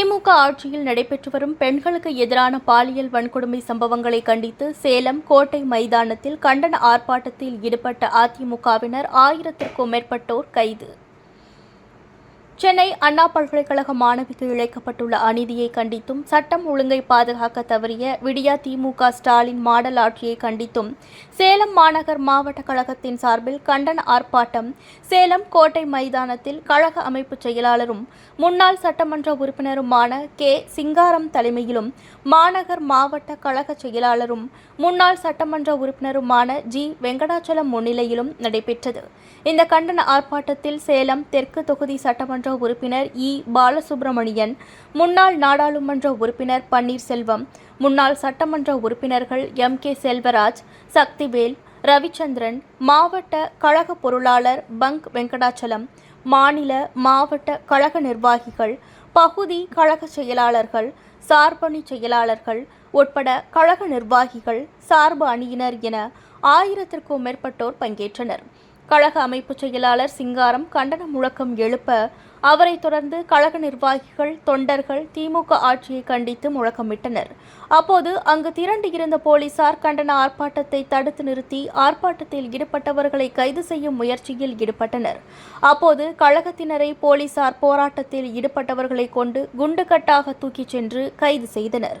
திமுக ஆட்சியில் நடைபெற்று வரும் பெண்களுக்கு எதிரான பாலியல் வன்கொடுமை சம்பவங்களை கண்டித்து சேலம் கோட்டை மைதானத்தில் கண்டன ஆர்ப்பாட்டத்தில் ஈடுபட்ட அதிமுகவினர் ஆயிரத்திற்கும் மேற்பட்டோர் கைது. சென்னை அண்ணா பல்கலைக்கழக மாணவிக்கு இழைக்கப்பட்டுள்ள அநீதியை கண்டித்தும் சட்டம் ஒழுங்கை பாதுகாக்க தவறிய விடியா திமுக ஸ்டாலின் மாடல் ஆட்சியை கண்டித்தும் சேலம் மாநகர் மாவட்ட கழகத்தின் சார்பில் கண்டன ஆர்ப்பாட்டம் சேலம் கோட்டை மைதானத்தில் கழக அமைப்பு செயலாளரும் முன்னாள் சட்டமன்ற உறுப்பினருமான கே. சிங்காரம் தலைமையிலும் மாநகர் மாவட்ட கழக செயலாளரும் முன்னாள் சட்டமன்ற உறுப்பினருமான ஜி. வெங்கடாச்சலம் முன்னிலையிலும் நடைபெற்றது. இந்த கண்டன ஆர்ப்பாட்டத்தில் சேலம் தெற்கு தொகுதி சட்டமன்ற உறுப்பினர் இ. பாலசுப்ரமணியன் முன்னாள் நாடாளுமன்ற உறுப்பினர் பன்னீர்செல்வம் முன்னாள் சட்டமன்ற உறுப்பினர்கள் எம். கே. செல்வராஜ் சக்திவேல் ரவிச்சந்திரன் மாவட்ட கழக பொருளாளர் பங்க் வெங்கடாச்சலம் மாநில மாவட்ட கழக நிர்வாகிகள் பகுதி கழக செயலாளர்கள் சார்பணி செயலாளர்கள் உட்பட கழக நிர்வாகிகள் சார்பு அணியினர் என ஆயிரத்திற்கும் மேற்பட்டோர் பங்கேற்றனர். கழக அமைப்பு செயலாளர் சிங்காரம் கண்டன முழக்கம் எழுப்ப அவரைத் தொடர்ந்து கழக நிர்வாகிகள் தொண்டர்கள் திமுக ஆட்சியை கண்டித்து முழக்கமிட்டனர். அப்போது அங்கு திரண்டு இருந்த போலீசார் கண்டன ஆர்ப்பாட்டத்தை தடுத்து நிறுத்தி ஆர்ப்பாட்டத்தில் ஈடுபட்டவர்களை கைது செய்யும் முயற்சியில் ஈடுபட்டனர். அப்போது கழகத்தினரை போலீசார் போராட்டத்தில் ஈடுபட்டவர்களை கொண்டு குண்டுகட்டாக தூக்கிச் சென்று கைது செய்தனர்.